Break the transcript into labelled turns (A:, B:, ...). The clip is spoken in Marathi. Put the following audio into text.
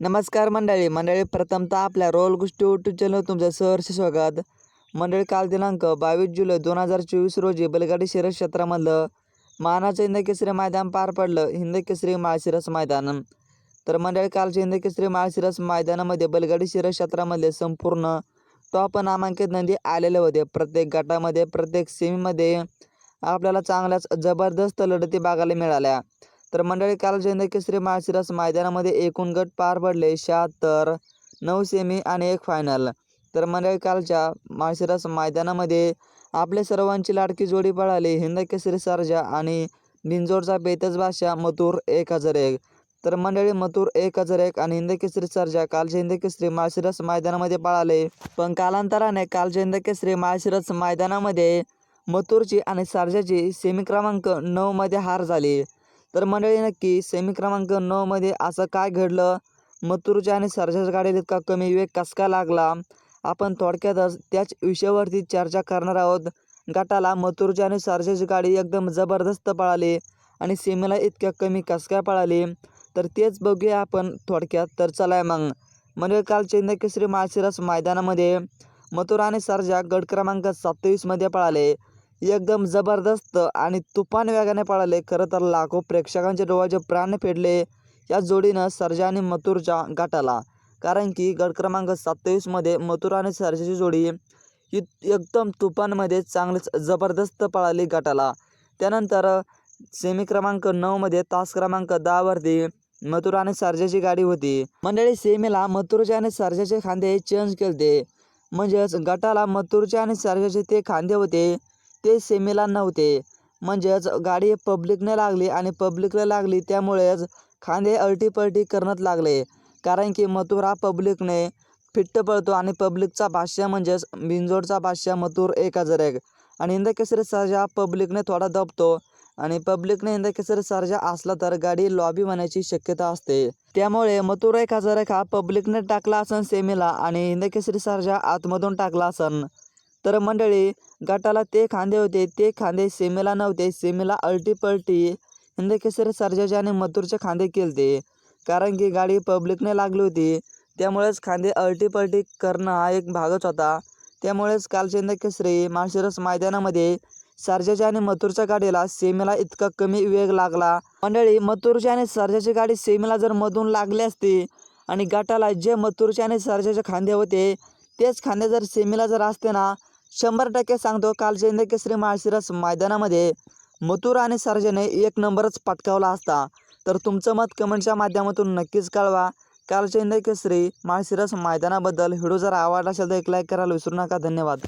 A: नमस्कार मंडळी. मंडळी प्रथमतः आपल्या रोल गोष्टी यूट्यूब चॅनल तुमचं सहर्ष स्वागत. मंडळी काल दिनांक बावीस जुलै दोन हजार चोवीस रोजी बैलगाडी शिरस क्षेत्रामधलं मानाचं हिंदकेसरी मैदान पार पडलं. हिंदकेसरी माळशिरस मैदान. तर मंडळी कालच्या हिंदकेसरी माळशिरस मैदानामध्ये बैलगाडी शिरस क्षेत्रामध्ये संपूर्ण टॉप नामांकित नंदी आलेले होते. प्रत्येक गटामध्ये प्रत्येक सेमीमध्ये आपल्याला चांगल्याच जबरदस्त लढती बघायला मिळाल्या. तर मंडळी काल जयंत केसरी माळशिरस मैदानामध्ये एकूण गट पार पडले शहात्तर नऊ सेमी आणि एक फायनल तर मंडळी कालच्या माळशिरस मैदानामध्ये आपल्या सर्वांची लाडकी जोडी पळाली. हिंद केसरी सरजा आणि निंजोडचा बेतज बादशाह मथुर एक हजार एक. तर मंडळी मथुर एक हजार एक आणि हिंद केसरी सरजा कालच्या हिंद केसरी माळशिरस मैदानामध्ये पळाले. पण कालांतराने कालच्या हिंद केसरी माळशिरस मैदानामध्ये मथुरची आणि सरजाची सेमी क्रमांक नऊमध्ये हार झाली. तर मंडळी नक्की सेमी क्रमांक नऊमध्ये असं काय घडलं? मथुरच्या आणि सर्जाच्या गाडीला इतका कमी वेग कसका लागला? आपण थोडक्यातच त्याच विषयावरती चर्चा करणार आहोत. गटाला मथुरच्या आणि सर्जाची गाडी एकदम जबरदस्त पळाली आणि सीमेला इतक्या कमी कसका पळाली? तर तेच बघूया आपण थोडक्यात. तर चला मग. म्हणजे काल चेंद केसरी माळशिरस मैदानामध्ये मथुर आणि सर्जा गट क्रमांक सत्तावीसमध्ये पळाले. एकदम जबरदस्त आणि तुफान वेगाने पळाले. खरं तर लाखो प्रेक्षकांचे डोळ्याचे प्राण फेडले या जोडीनं सर्जा आणि मथुरच्या गटाला कारण की गट क्रमांक सत्तावीसमध्ये मथुर आणि सर्जाची जोडी ही एकदम तुफानमध्ये चांगलीच जबरदस्त पळाली गटाला त्यानंतर सेमी क्रमांक नऊमध्ये तास क्रमांक दहावरती मथुर आणि सर्जाची गाडी होती. मंडळी सेमीला मथुरचे आणि सर्जाचे खांदे चेंज केले म्हणजेच गटाला मथुरचे आणि सर्जाचे ते खांदे होते. ते सेमीला नव्हते. म्हणजेच गाडी पब्लिकने लागली आणि पब्लिकला लागली त्यामुळेच खांदे अल्टीपल्टी करण्यात लागले. कारण की मथुर हा पब्लिकने फिट्ट पळतो आणि पब्लिकचा भाष्य म्हणजेच बिंजोडचा भाष्य मथुर एक हजार एक. आणि इंदकेसरी सरजा पब्लिकने थोडा दबतो आणि पब्लिकने इंदकेसरी सरजा असला तर गाडी लॉबी होण्याची शक्यता असते. त्यामुळे मथुर एक हजार एक हा पब्लिकने टाकला असन सेमीला आणि हिंदकेसरी सरजा आतमधून टाकला असन. तर मंडळी गटाला ते खांदे होते ते खांदे सेमीला नव्हते. सेमीला अल्टीपल्टी हिंद केसरी सर्जाचे आणि मथुरचे खांदे केलते. कारण की गाडी पब्लिकने लागली होती. त्यामुळेच खांदे अल्टीपल्टी करणं हा एक भागच होता. त्यामुळेच कालच्या हिंदकेसरी माळशिरस मैदानामध्ये सर्जाच्या आणि मथुरच्या गाडीला सेमीला इतका कमी वेग लागला. मंडळी मथुरची आणि सर्जाची गाडी सेमीला जर मधून लागली असती आणि गटाला जे मथुरचे आणि सर्जाचे खांदे होते तेच खांदे जर सेमीला जर असते ना शंभर टक्के सांगतो कालच्या हिंद केसरी माळशिरस मैदानामध्ये मथुर आणि सर्जाने एक नंबरच पटकावला असता. तर तुमचं मत कमेंटच्या माध्यमातून नक्कीच कळवा. कालच्या हिंद केसरी माळशिरस मैदानाबद्दल व्हिडिओ जर आवडला असेल तर एक लाईक करायला विसरू नका. धन्यवाद.